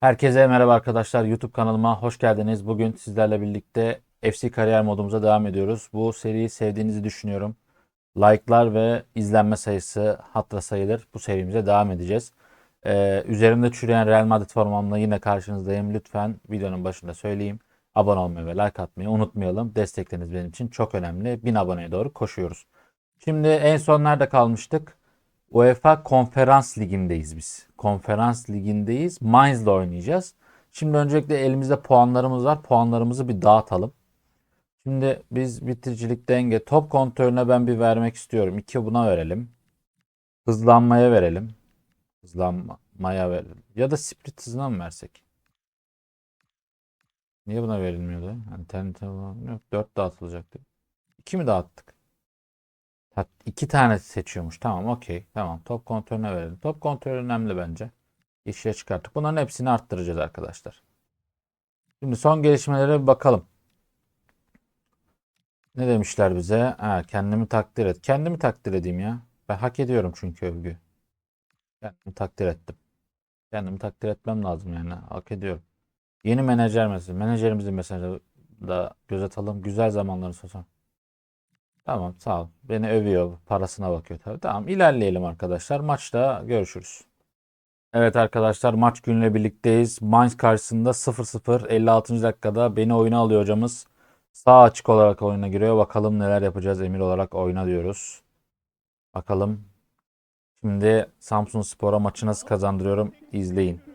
Herkese merhaba arkadaşlar. YouTube kanalıma hoş geldiniz. Bugün sizlerle birlikte FC kariyer modumuza devam ediyoruz. Bu seriyi sevdiğinizi düşünüyorum. Like'lar ve izlenme sayısı hatta sayılır. Bu serimize devam edeceğiz. Ee, üzerimde çürüyen Real Madrid formamla yine karşınızdayım. Lütfen videonun başında söyleyeyim. Abone olmayı ve like atmayı unutmayalım. Destekleriniz benim için çok önemli. 1000 aboneye doğru koşuyoruz. Şimdi en son nerede kalmıştık? UEFA Konferans Ligi'ndeyiz biz. Konferans Ligi'ndeyiz. Mainz'la oynayacağız. Şimdi öncelikle elimizde puanlarımız var. Puanlarımızı bir dağıtalım. Şimdi biz bitiricilik denge top kontrolüne ben bir vermek istiyorum. 2 buna verelim. Hızlanmaya verelim. Hızlanmaya verelim. Ya da sprint hızına mı versek? Niye buna verilmiyordu? Alternatif yok. 4 dağıtılacaktı. 2 mi dağıttık? İki tane seçiyormuş. Tamam okey. Tamam top kontrolüne verelim. Top kontrolü önemli bence. İşe çıkarttık. Bunların hepsini arttıracağız arkadaşlar. Şimdi son gelişmelere bir bakalım. Ne demişler bize? Ha, kendimi takdir et. Kendimi takdir edeyim ya. Ben hak ediyorum çünkü övgü. Kendimi takdir ettim. Kendimi takdir etmem lazım yani. Hak ediyorum. Yeni menajer mesela. Menajerimizin mesajı da göz atalım. Güzel zamanların sonu. Tamam sağ ol. Beni övüyor. Parasına bakıyor tabii. Tamam ilerleyelim arkadaşlar. Maçta görüşürüz. Evet arkadaşlar maç günüyle birlikteyiz. Mainz karşısında 0-0 56. dakikada beni oyuna alıyor hocamız. Sağ açık olarak oyuna giriyor. Bakalım neler yapacağız emir olarak oyna diyoruz. Bakalım. Şimdi Samsun Spor'a maçı nasıl kazandırıyorum izleyin.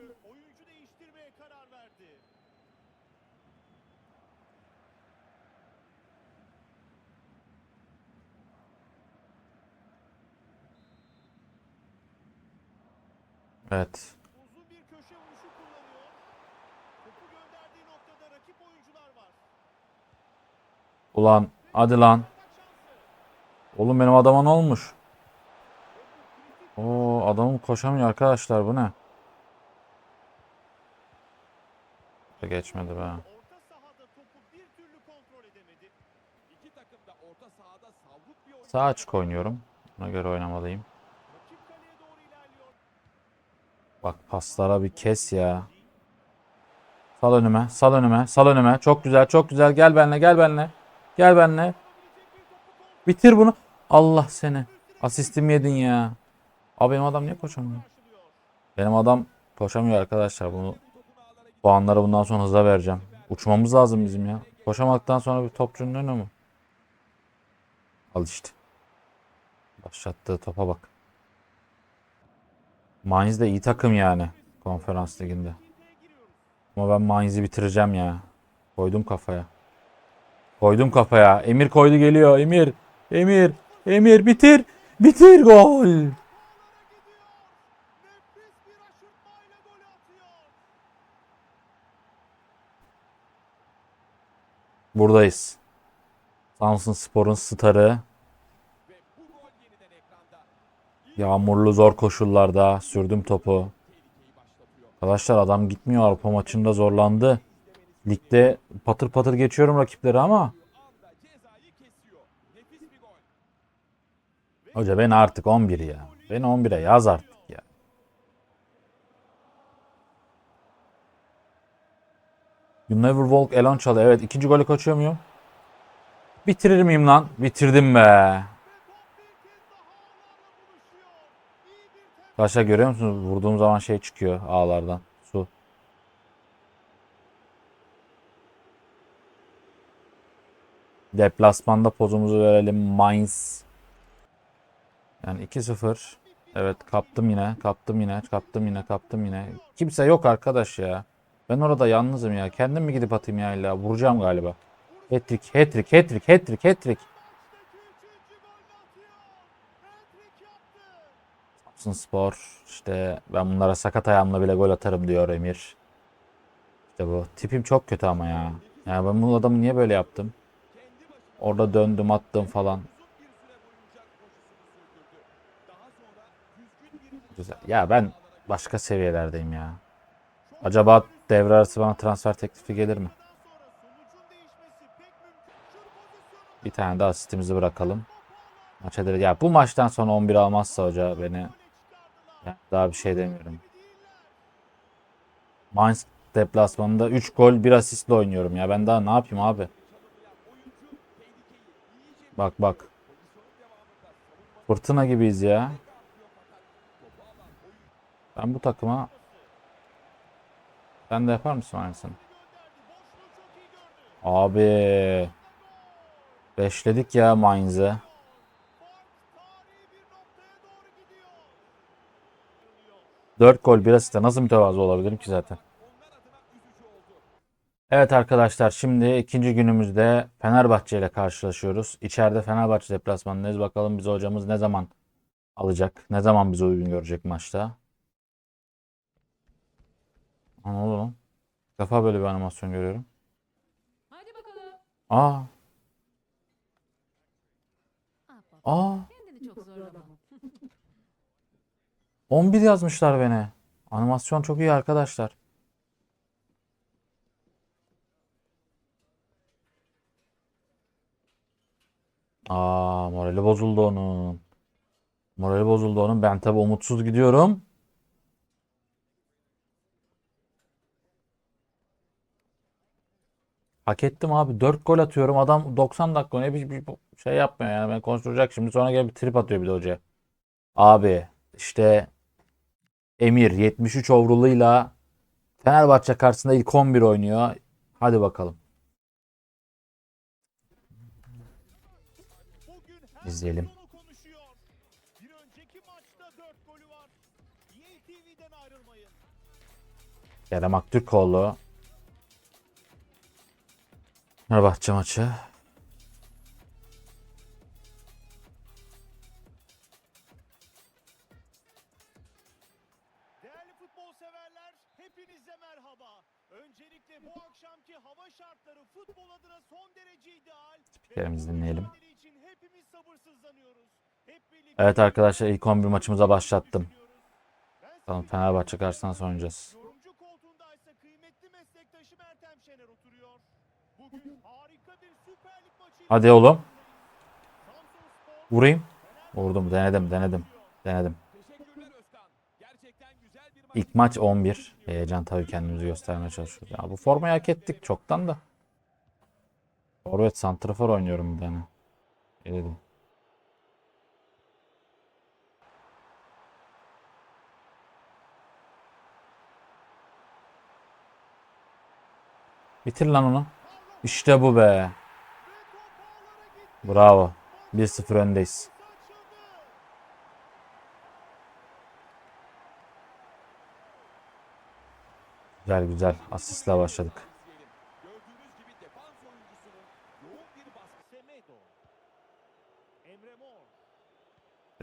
Evet. Uzun bir köşe vuruşu kullanıyor. Topu gönderdiği noktada rakip oyuncular var. Ulan hadi lan. Oğlum benim adama ne olmuş? Oo adamım koşamıyor arkadaşlar bu ne? Geçmedi be. Orta sahada topu bir türlü kontrol edemedi. İki takım da orta sahada savruk bir oyun. Sağ açık oynuyorum. Ona göre oynamalıyım. Rakip kaleye doğru ilerliyor. Bak paslara bir kes ya. Sal önüme, sal önüme, sal önüme. Çok güzel, çok güzel. Gel benle, gel benle. Gel benle. Bitir bunu. Allah seni. Asistimi yedin ya. Abi benim adam niye koşamıyor? Benim adam koşamıyor arkadaşlar. Bunu puanları bundan sonra hıza vereceğim. Uçmamız lazım bizim ya. Koşamaktan sonra bir topçunun önü mü? Al işte. Başlattığı topa bak. Mainz de iyi takım yani konferans liginde. Ama ben Mainz'i bitireceğim ya. Koydum kafaya. Koydum kafaya. Emir koydu geliyor. Emir. Emir. Emir bitir. Bitir gol. Buradayız. Samsun Spor'un starı. Ve bu gol yeniden ekranda. Yağmurlu zor koşullarda sürdüm topu. Arkadaşlar adam gitmiyor Avrupa maçında zorlandı. Ligde patır patır geçiyorum rakipleri ama hoca beni artık 11 ya. Beni 11'e yaz artık ya. You never walk alone çalı. Evet ikinci golü kaçıyor muyum? Bitirir miyim lan? Bitirdim be. Ve top bir kez daha ağlarla buluşuyor. İyi bir tempo. Arkadaşlar görüyor musunuz? Vurduğum zaman şey çıkıyor ağlardan. Su. Deplasmanda pozumuzu verelim. Mainz. Yani 2-0. Evet kaptım yine. Kaptım yine. Kaptım yine. Kaptım yine. Kimse yok arkadaş ya. Ben orada yalnızım ya. Kendim mi gidip atayım ya illa? Vuracağım galiba. Hat-trick, hat-trick, hat-trick, hat-trick, hat-trick. Üçüncü golünü atıyor. Hat-trick yaptı. Samsun Spor işte ben bunlara sakat ayağımla bile gol atarım diyor Emir. İşte bu. Tipim çok kötü ama ya. Yani ben bu adamı niye böyle yaptım? Orada döndüm attım falan. Güzel. Ya ben başka seviyelerdeyim ya. Acaba devre arası bana transfer teklifi gelir mi? Bir tane de asistimizi bırakalım. Maça dedi. Ya bu maçtan sonra 11 almazsa hoca beni öne çıkardılar. ya daha bir şey demiyorum. Mainz deplasmanında 3 gol 1 asistle oynuyorum ya. Ben daha ne yapayım abi? Bak bak. Fırtına gibiyiz ya. Ben bu takıma sen de yapar mısın aynısını? Abi beşledik ya Mainz'e. Fark tarihi bir noktaya doğru gidiyor. 4 gol 1 asiste nasıl mütevazı olabilirim ki zaten? Evet arkadaşlar şimdi ikinci günümüzde Fenerbahçe ile karşılaşıyoruz. İçeride Fenerbahçe deplasmanındayız. Bakalım bizi hocamız ne zaman alacak? Ne zaman bize uygun görecek maçta? Ne oldu lan? Defa böyle bir animasyon görüyorum. Hadi bakalım. Aa, aa. 11 yazmışlar beni. Animasyon çok iyi arkadaşlar. Aa, morali bozuldu onun. Morali bozuldu onun. Ben tabii umutsuz gidiyorum. Hak ettim abi. 4 gol atıyorum. Adam 90 dakika ne bir, bir şey yapmıyor yani. Ben konuşturacak şimdi. Sonra gelip bir trip atıyor bir de hocaya. Abi işte Emir 73 overall'ıyla Fenerbahçe karşısında ilk 11 oynuyor. Hadi bakalım. İzleyelim. onu konuşuyor. Bir önceki maçta 4 golü var. EA TV'den ayrılmayın. Kerem Aktürkoğlu. Fenerbahçe maçı. Bu dinleyelim. Evet arkadaşlar ilk 11 maçımıza başlattım. Semih Fenerbahçe karşısında oynayacağız. Hadi oğlum. Vurayım. Vurdum. Denedim. Denedim. Denedim. İlk maç 11. Heyecan tabii kendimizi göstermeye çalışıyoruz. Ya bu formayı hak ettik çoktan da. Forvet santrafor oynuyorum bir tane. İyi dedim. Bitir lan onu. İşte bu be. Bravo. 1-0 öndeyiz. Güzel güzel. Asistle başladık. Gördüğünüz gibi defans oyuncusunun yoğun bir baskı Semedo. Emre Mor.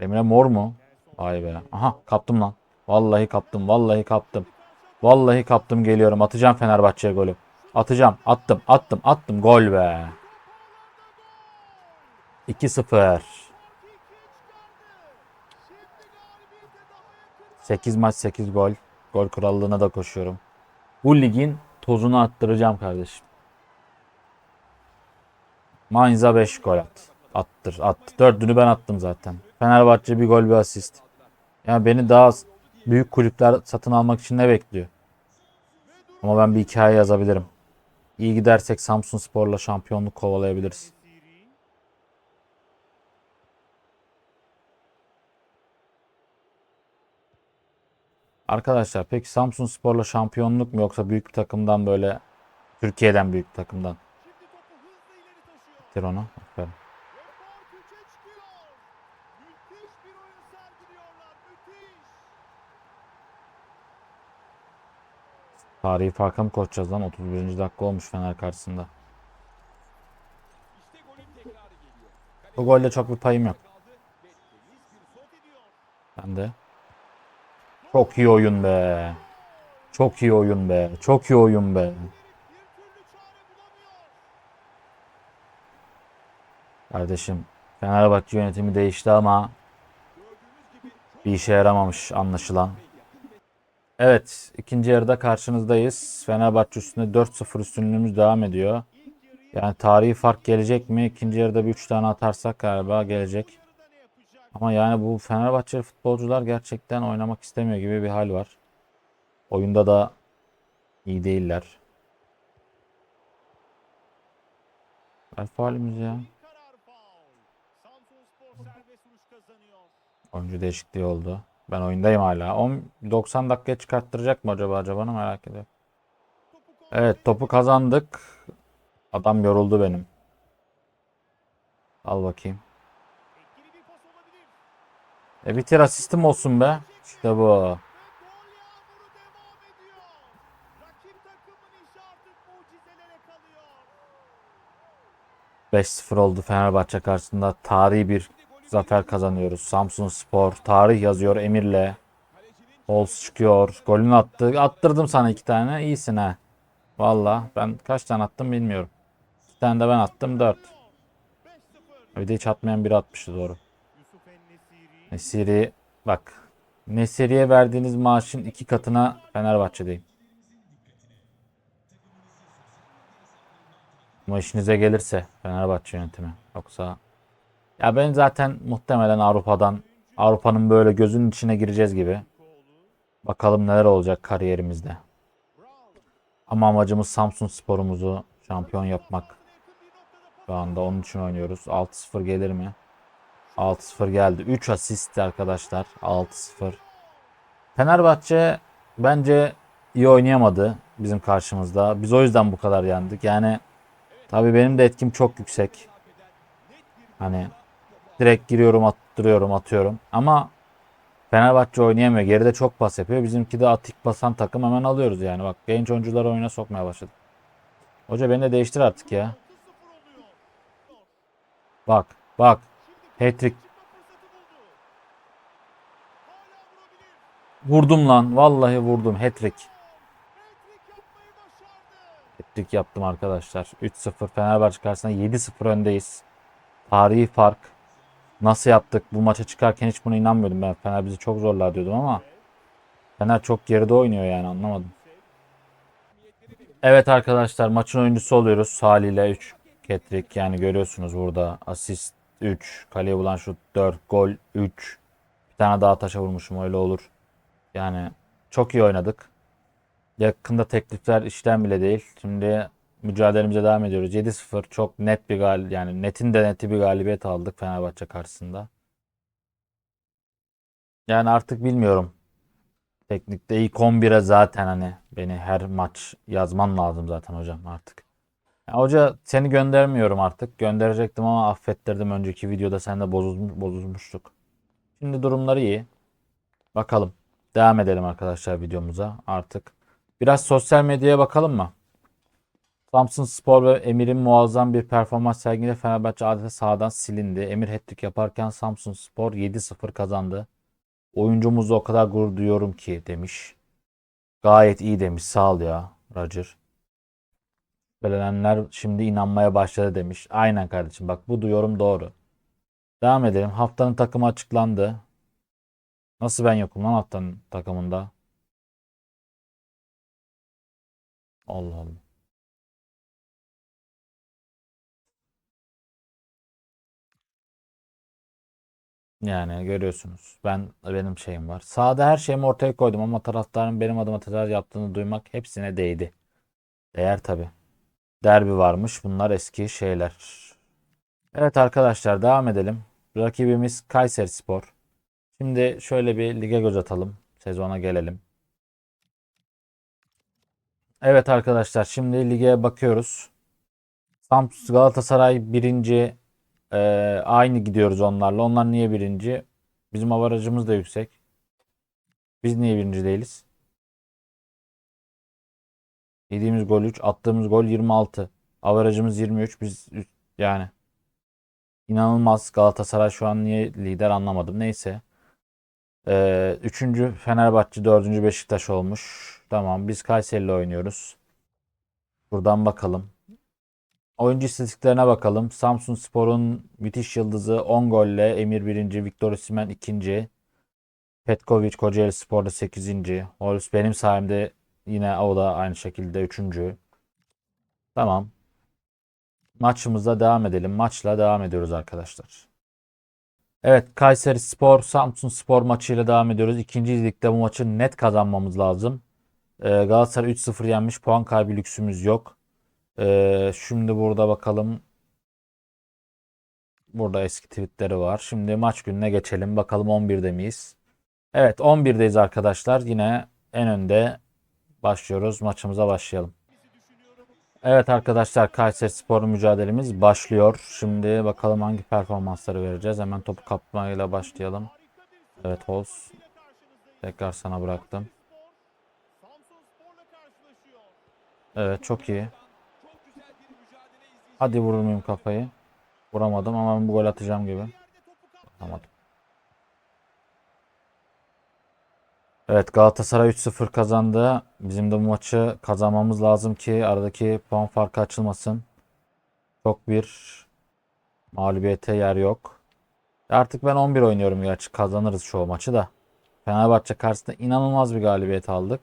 Emre Mor mu? Vay be. Aha kaptım lan. Vallahi kaptım. Vallahi kaptım. Vallahi kaptım geliyorum. Atacağım Fenerbahçe'ye golü. Atacağım. Attım. Attım. Attım. Gol be. 2-0. 8 maç 8 gol. Gol krallığına da koşuyorum. Bu ligin tozunu attıracağım kardeşim. Mainz'a 5 gol at. Attır. Attı. Dördünü ben attım zaten. Fenerbahçe bir gol bir asist. Yani beni daha büyük kulüpler satın almak için ne bekliyor? Ama ben bir hikaye yazabilirim. İyi gidersek Samsun Spor'la şampiyonluk kovalayabiliriz. Arkadaşlar peki Samsun Spor'la şampiyonluk mu yoksa büyük bir takımdan böyle Türkiye'den büyük bir takımdan? Bitir onu. Aferin. Ve fark üçe çıkıyor. Müthiş bir oyun sergiliyorlar. Müthiş. Tarihi farka mı koşacağız lan? 31. dakika olmuş Fener karşısında. Bu golde çok bir payım yok. Ben de. Çok iyi oyun be. Çok iyi oyun be. Çok iyi oyun be. Kardeşim Fenerbahçe yönetimi değişti ama bir işe yaramamış anlaşılan. Evet ikinci yarıda karşınızdayız. Fenerbahçe üstünde 4-0 üstünlüğümüz devam ediyor. Yani tarihi fark gelecek mi? İkinci yarıda bir 3 tane atarsak galiba gelecek. Ama yani bu Fenerbahçeli futbolcular gerçekten oynamak istemiyor gibi bir hal var. Oyunda da İyi değiller. Ver faulümüz ya. Oyuncu değişikliği oldu. Ben oyundayım hala. 10 90 dakikaya çıkarttıracak mı acaba acaba merak ediyorum. Evet topu kazandık. Adam yoruldu benim. Al bakayım. E bitir asistim olsun be. İşte bu. Ve gol yağmuru devam ediyor. Rakip takımın işi artık mucizelere kalıyor. 5-0 oldu Fenerbahçe karşısında. Tarihi bir zafer kazanıyoruz. Samsun Spor tarih yazıyor Emir'le. Holz çıkıyor. Golünü attı. Attırdım sana iki tane. İyisin ha. Valla ben kaç tane attım bilmiyorum. İki tane de ben attım. 4. 5-0. Bir de hiç atmayan biri atmıştı doğru. Nesiri bak. Nesiri'ye verdiğiniz maaşın iki katına Fenerbahçe'deyim. Ama işinize gelirse Fenerbahçe yönetimi. Yoksa ya ben zaten muhtemelen Avrupa'dan Avrupa'nın böyle gözünün içine gireceğiz gibi. Bakalım neler olacak kariyerimizde. Ama amacımız Samsun sporumuzu şampiyon yapmak. Şu anda onun için oynuyoruz. 6-0 gelir mi? 6-0 geldi. 3 asist arkadaşlar. 6-0. Fenerbahçe bence iyi oynayamadı bizim karşımızda. Biz o yüzden bu kadar yendik. Yani tabii benim de etkim çok yüksek. Hani direkt giriyorum, attırıyorum, atıyorum. Ama Fenerbahçe oynayamıyor. Geride çok pas yapıyor. Bizimki de atik basan takım hemen alıyoruz yani. Bak genç oyuncuları oyuna sokmaya başladı. Hoca beni de değiştir artık ya. 6-0 oluyor. Bak, bak. Hat-trick vurdum lan. Vallahi vurdum. Hat-trick. Hat-trick yaptım arkadaşlar. 3-0 Fenerbahçe karşısında 7-0 öndeyiz. Tarihi fark. Nasıl yaptık? Bu maça çıkarken hiç buna inanmıyordum ben. Fener bizi çok zorlar diyordum ama Fener çok geride oynuyor yani anlamadım. Evet arkadaşlar maçın oyuncusu oluyoruz. Haliyle 3 Ketrik yani görüyorsunuz burada asist 3, kaleye bulan şut 4, gol 3. Bir tane daha taşa vurmuşum öyle olur. Yani çok iyi oynadık. Yakında teklifler işten bile değil. Şimdi mücadelemize devam ediyoruz. 7-0 çok net bir gal yani netin de neti bir galibiyet aldık Fenerbahçe karşısında. Yani artık bilmiyorum. Teknikte ilk 11'e zaten hani beni her maç yazman lazım zaten hocam artık. Ya hoca seni göndermiyorum artık. Gönderecektim ama affettirdim önceki videoda sen de bozulmuş, bozulmuştuk. Şimdi durumları iyi. Bakalım. Devam edelim arkadaşlar videomuza artık. Biraz sosyal medyaya bakalım mı? Samsun Spor ve Emir'in muazzam bir performans sergiledi. Fenerbahçe adeta sahadan silindi. Emir hat-trick yaparken Samsun Spor 7-0 kazandı. Oyuncumuzla o kadar gurur duyuyorum ki demiş. Gayet iyi demiş. Sağ ol ya Roger. Şüphelenenler şimdi inanmaya başladı demiş. Aynen kardeşim bak bu duyuyorum doğru. Devam edelim. Haftanın takımı açıklandı. Nasıl ben yokum lan haftanın takımında? Allah Allah. Yani görüyorsunuz. Ben benim şeyim var. Sahada her şeyimi ortaya koydum ama taraftarın benim adıma tezahürat yaptığını duymak hepsine değdi. Değer tabii. Derbi varmış. Bunlar eski şeyler. Evet arkadaşlar devam edelim. Rakibimiz Kayserispor. Şimdi şöyle bir lige göz atalım. Sezona gelelim. Evet arkadaşlar şimdi lige bakıyoruz. Samsun Galatasaray birinci. Ee, aynı gidiyoruz onlarla. Onlar niye birinci? Bizim avarajımız da yüksek. Biz niye birinci değiliz? Yediğimiz gol 3, attığımız gol 26. Avarajımız 23. Biz yani inanılmaz Galatasaray şu an niye lider anlamadım. Neyse. Ee, üçüncü Fenerbahçe, dördüncü Beşiktaş olmuş. Tamam biz Kayseri'yle oynuyoruz. Buradan bakalım. Oyuncu istatistiklerine bakalım. Samsun Spor'un müthiş yıldızı 10 golle Emir 1. Victor Osimhen 2. Petkovic Kocaeli Spor'da 8. Holmes benim sayemde yine o da aynı şekilde 3. Tamam. Maçımıza devam edelim. Maçla devam ediyoruz arkadaşlar. Evet Kayseri Spor Samsun Spor maçıyla devam ediyoruz. İkinci ligde bu maçı net kazanmamız lazım. Ee, Galatasaray 3-0 yenmiş. Puan kaybı lüksümüz yok. Ee, şimdi burada bakalım. Burada eski tweetleri var. Şimdi maç gününe geçelim. Bakalım 11'de miyiz? Evet 11'deyiz arkadaşlar. Yine en önde başlıyoruz. Maçımıza başlayalım. Evet arkadaşlar Kayseri Spor mücadelemiz başlıyor. Şimdi bakalım hangi performansları vereceğiz. Hemen topu kapmayla başlayalım. Evet Hols. Tekrar sana bıraktım. Evet çok iyi. Hadi vurmayayım kafayı. Vuramadım ama ben bu gol atacağım gibi. Atamadım. Evet Galatasaray 3-0 kazandı. Bizim de bu maçı kazanmamız lazım ki aradaki puan farkı açılmasın. Çok bir mağlubiyete yer yok. Artık ben 11 oynuyorum gerçi kazanırız çoğu maçı da. Fenerbahçe karşısında inanılmaz bir galibiyet aldık.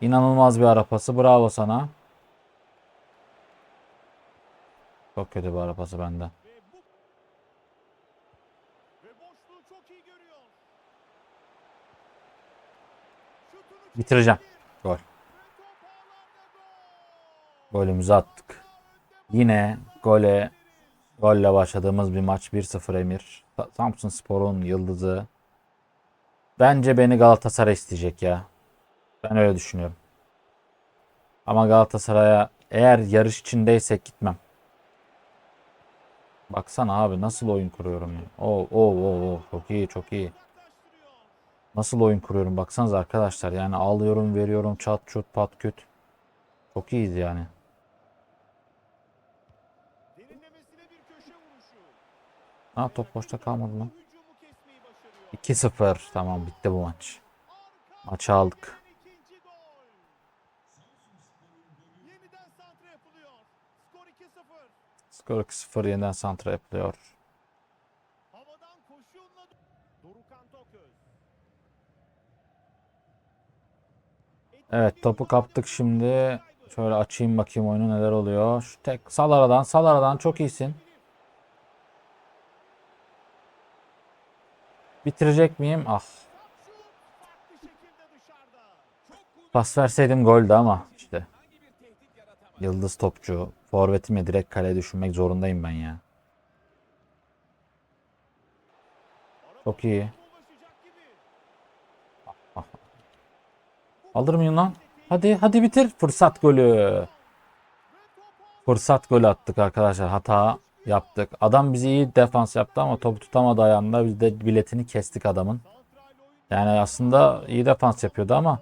İnanılmaz bir arapası. Bravo sana. Çok kötü bir bende. İyi görüyor. Şutunu Bitireceğim. Gol. Golümüzü attık. Yine gole golle başladığımız bir maç 1-0 Emir. Sa- Samsun Spor'un yıldızı. Bence beni Galatasaray isteyecek ya. Ben öyle düşünüyorum. Ama Galatasaray'a eğer yarış içindeysek gitmem. Baksana abi nasıl oyun kuruyorum ya. Oo, oo, oo, oo. Çok iyi, çok iyi. Nasıl oyun kuruyorum baksanıza arkadaşlar. Yani alıyorum, veriyorum, çat çut pat küt. Çok iyiyiz yani. Ha top boşta kalmadı başarıyor. 2-0. Tamam bitti bu maç. Maçı aldık. ikinci gol. Yeniden santra yapılıyor. Skor 2-0. Skor 2-0 yeniden santra yapılıyor. Evet topu kaptık şimdi. Şöyle açayım bakayım oyunu neler oluyor. Şu tek sal aradan sal aradan çok iyisin. Bitirecek miyim? Ah. Pas verseydim goldü ama işte. Yıldız topçu. Forvetimi direkt kaleye düşünmek zorundayım ben ya. Çok iyi. Alır mıyım lan? Hadi hadi bitir. Fırsat golü. Fırsat golü attık arkadaşlar. Hata yaptık. Adam bizi iyi defans yaptı ama topu tutamadı ayağında. Biz de biletini kestik adamın. Yani aslında iyi defans yapıyordu ama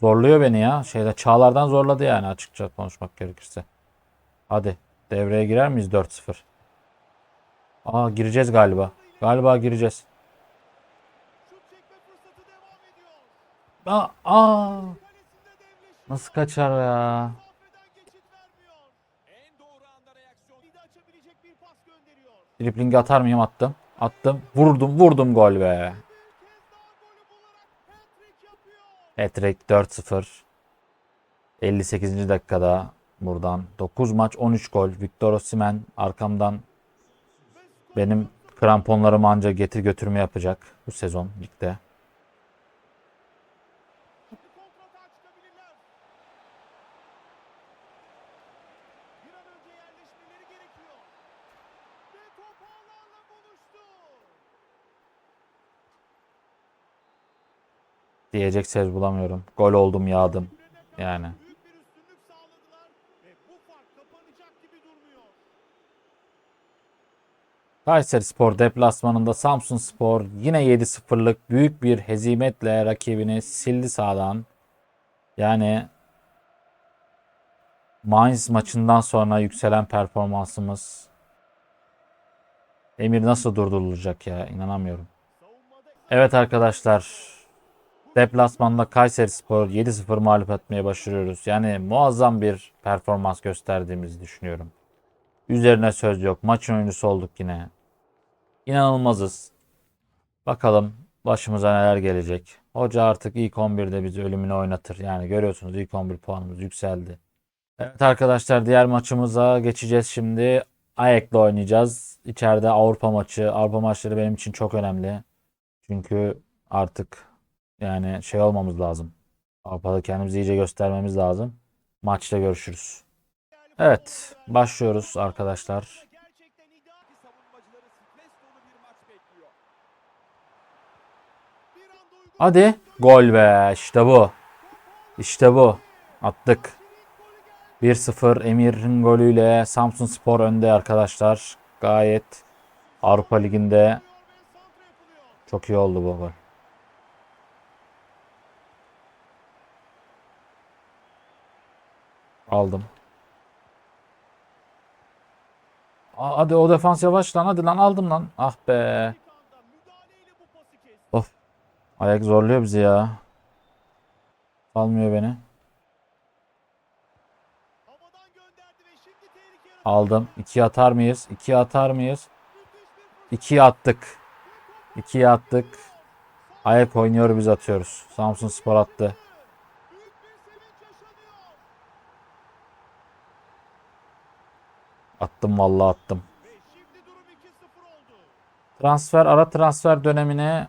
zorluyor beni ya. Şeyde Çağlar'dan zorladı yani açıkça konuşmak gerekirse. Hadi devreye girer miyiz 4-0? Aa gireceğiz galiba. Galiba gireceğiz. Aa, aa. Nasıl kaçar ya? Driblingi atar mıyım? Attım. Attım. Vurdum. Vurdum gol be. Hat-trick 4-0. 58. dakikada buradan 9 maç 13 gol. Victor Osimhen arkamdan benim kramponlarımı anca getir götürme yapacak bu sezon ligde. Diyecek söz bulamıyorum. Gol oldum yağdım. Yani. Büyük bir üstünlük sağladılar ve bu fark kapanacak gibi durmuyor. Kayseri Spor deplasmanında Samsun Spor yine 7-0'lık büyük bir hezimetle rakibini sildi sağdan. Yani Mainz maçından sonra yükselen performansımız Emir nasıl durdurulacak ya inanamıyorum. Evet arkadaşlar deplasmanda Kayseri Spor 7-0 mağlup etmeye başarıyoruz. Yani muazzam bir performans gösterdiğimizi düşünüyorum. Üzerine söz yok. Maçın oyuncusu olduk yine. İnanılmazız. Bakalım başımıza neler gelecek. Hoca artık ilk 11'de bizi ölümüne oynatır. Yani görüyorsunuz ilk 11 puanımız yükseldi. Evet arkadaşlar diğer maçımıza geçeceğiz şimdi. Ayek'le oynayacağız. İçeride Avrupa maçı. Avrupa maçları benim için çok önemli. Çünkü artık yani şey olmamız lazım. Avrupa'da kendimizi iyice göstermemiz lazım. Maçta görüşürüz. Evet, başlıyoruz arkadaşlar. Hadi. Gol be. İşte bu. İşte bu. Attık. 1-0 Emir'in golüyle Samsun Spor önde arkadaşlar. Gayet Avrupa Ligi'nde çok iyi oldu bu gol. Aldım. Aa, Hadi o defans yavaş lan hadi lan aldım lan. Ah be. Of. Ayak zorluyor bizi ya. Almıyor beni. Aldım. 2'ye atar mıyız? 2'ye atar mıyız? Müthiş bir 2'ye attık. 2'ye attık. Ayak oynuyor biz atıyoruz. Samsun Spor attı. büyük bir sevinç yaşanıyor. Attım vallahi attım. Ve şimdi durum 2-0 oldu. Transfer ara transfer dönemine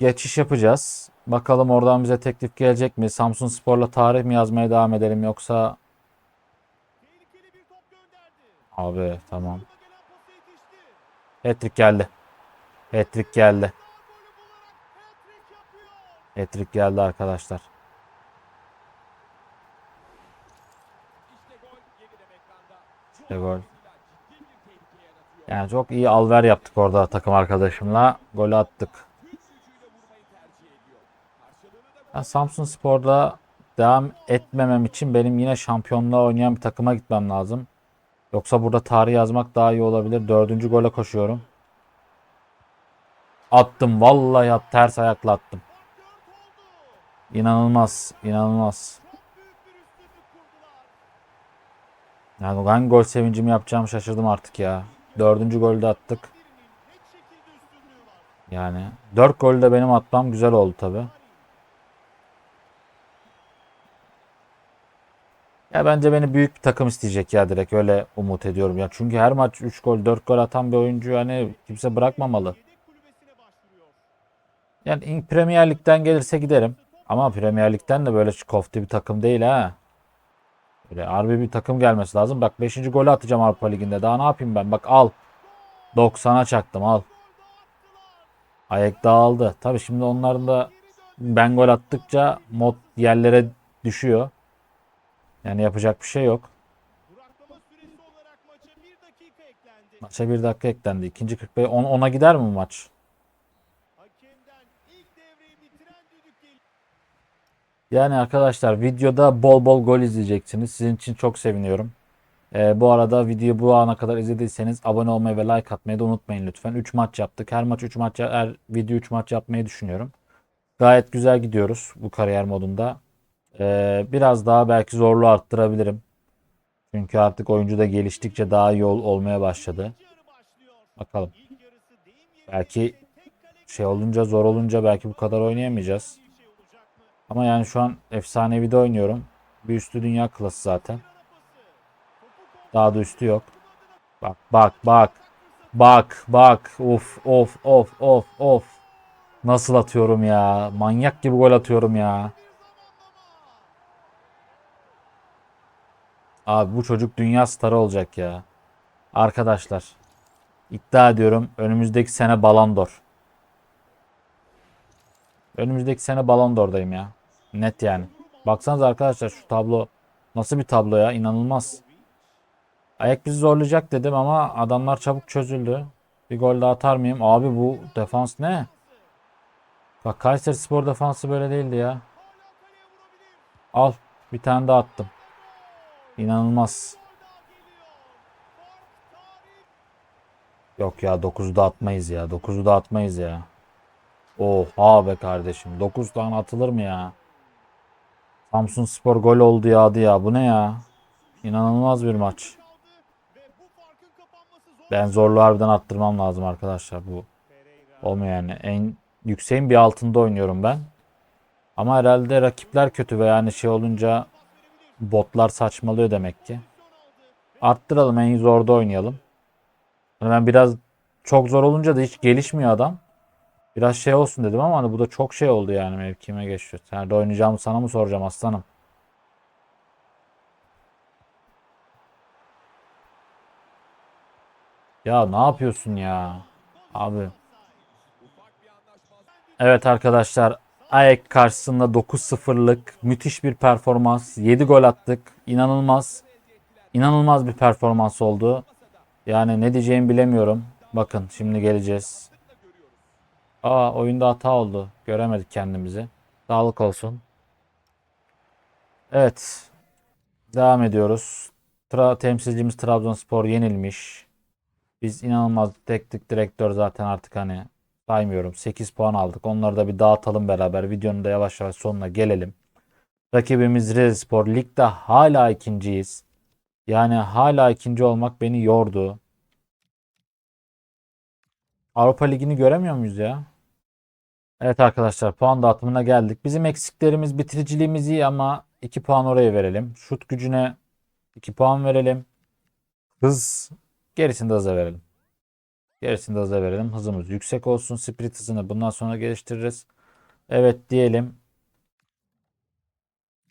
geçiş yapacağız. Bakalım oradan bize teklif gelecek mi? Samsun Spor'la tarih mi yazmaya devam edelim yoksa abi tamam. Hat-trick geldi. Hat-trick geldi. Hat-trick geldi arkadaşlar. İşte gol yeniden ekranda. Şu İşte gol. Yani çok iyi alver yaptık orada takım arkadaşımla. Golü attık. Tüm gücüyle vurmayı tercih ediyor. Karşılığını da Ya Samsun Spor'da devam etmemem için benim yine şampiyonluğa oynayan bir takıma gitmem lazım. Yoksa burada tarih yazmak daha iyi olabilir. Dördüncü gole koşuyorum. Attım. Vallahi at, ters ayakla attım. İnanılmaz. inanılmaz. Çok büyük bir üstünlük kurdular. Yani hangi gol sevincimi yapacağımı şaşırdım artık ya. Dördüncü golü de attık. Yani dört golü de benim atmam güzel oldu tabi. Ya bence beni büyük bir takım isteyecek ya direkt öyle umut ediyorum ya. Çünkü her maç 3 gol 4 gol atan bir oyuncu hani kimse bırakmamalı. Yani Premier Lig'den gelirse giderim. Ama Premier Lig'den de böyle kofti bir takım değil ha. Böyle harbi bir takım gelmesi lazım. Bak 5. golü atacağım Avrupa Ligi'nde. Daha ne yapayım ben? Bak al. 90'a çaktım al. Ayak dağıldı. Tabii şimdi onların da ben gol attıkça mod yerlere düşüyor. Yani yapacak bir şey yok. Maça bir dakika eklendi. İkinci 45 on, ona gider mi maç? Yani arkadaşlar videoda bol bol gol izleyeceksiniz. Sizin için çok seviniyorum. Ee, bu arada videoyu bu ana kadar izlediyseniz abone olmayı ve like atmayı da unutmayın lütfen. 3 maç yaptık. Her maç 3 maç her video 3 maç yapmayı düşünüyorum. Gayet güzel gidiyoruz bu kariyer modunda. Ee, biraz daha belki zorluğu arttırabilirim. Çünkü artık oyuncu da geliştikçe daha iyi ol- olmaya başladı. Bakalım. Belki şey olunca zor olunca belki bu kadar oynayamayacağız. bir şey olacak mı? Ama yani şu an efsanevi de oynuyorum. Bir üstü dünya klası zaten. Daha da üstü yok. Bak bak bak. Bak bak. Of of of of of. Nasıl atıyorum ya? Manyak gibi gol atıyorum ya. Abi bu çocuk dünya starı olacak ya. Arkadaşlar. iddia ediyorum önümüzdeki sene Ballon. Önümüzdeki sene Ballon d'Or'dayım ya. Net yani. Baksanıza arkadaşlar şu tablo nasıl bir tablo ya? İnanılmaz. Ayak bizi zorlayacak dedim ama adamlar çabuk çözüldü. Bir gol daha atar mıyım? Abi bu defans ne? Bak Kayseri Spor defansı böyle değildi ya. Al bir tane daha attım. İnanılmaz. Yok ya 9'u da atmayız ya. 9'u da atmayız ya. Oha be kardeşim. 9 tane atılır mı ya? Samsun Spor gol oldu yağdı ya. Bu ne ya? İnanılmaz bir maç. Ben zorlu harbiden attırmam lazım arkadaşlar. Bu olmuyor yani. En yükseğin bir altında oynuyorum ben. Ama herhalde rakipler kötü ve yani şey olunca botlar saçmalıyor demek ki. Arttıralım en zorda oynayalım. Hani ben biraz çok zor olunca da hiç gelişmiyor adam. Biraz şey olsun dedim ama hani bu da çok şey oldu yani mevkime geçiyor. Nerede oynayacağımı sana mı soracağım aslanım? Ya ne yapıyorsun ya? Abi. Evet arkadaşlar. AEK karşısında 9-0'lık müthiş bir performans. 7 gol attık. İnanılmaz. İnanılmaz bir performans oldu. Yani ne diyeceğimi bilemiyorum. Bakın şimdi geleceğiz. Aa oyunda hata oldu. Göremedik kendimizi. Sağlık olsun. Evet. Devam ediyoruz. Tra temsilcimiz Trabzonspor yenilmiş. Biz inanılmaz teknik direktör zaten artık hani saymıyorum. 8 puan aldık. Onları da bir dağıtalım beraber. Videonun da yavaş yavaş sonuna gelelim. Rakibimiz Rizespor. Ligde hala ikinciyiz. Yani hala ikinci olmak beni yordu. Avrupa Ligi'ni göremiyor muyuz ya? Evet arkadaşlar puan dağıtımına geldik. Bizim eksiklerimiz bitiriciliğimiz iyi ama 2 puan oraya verelim. Şut gücüne 2 puan verelim. Hız gerisini de hıza verelim. Gerisini de hıza verelim. Hızımız yüksek olsun. Sprint hızını bundan sonra geliştiririz. Evet diyelim.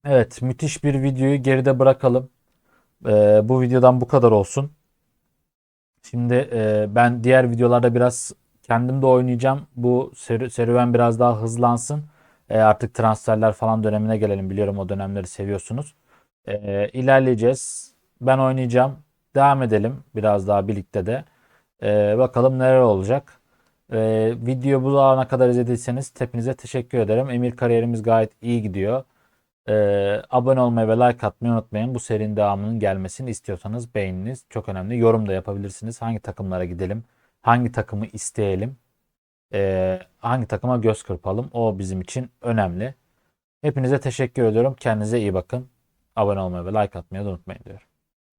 Evet müthiş bir videoyu geride bırakalım. Ee, bu videodan bu kadar olsun. Şimdi e, ben diğer videolarda biraz kendim de oynayacağım. Bu seri- serüven biraz daha hızlansın. E, artık transferler falan dönemine gelelim. Biliyorum o dönemleri seviyorsunuz. E, ilerleyeceğiz. Ben oynayacağım. Devam edelim biraz daha birlikte de. E, bakalım neler olacak. E, video bu ana kadar izlediyseniz hepinize teşekkür ederim. Emir kariyerimiz gayet iyi gidiyor. Ee, abone olmayı ve like atmayı unutmayın. Bu serinin devamının gelmesini istiyorsanız beğeniniz çok önemli. Yorum da yapabilirsiniz. Hangi takımlara gidelim? Hangi takımı isteyelim? Ee, hangi takıma göz kırpalım? O bizim için önemli. Hepinize teşekkür ediyorum. Kendinize iyi bakın. Abone olmayı ve like atmayı da unutmayın diyorum.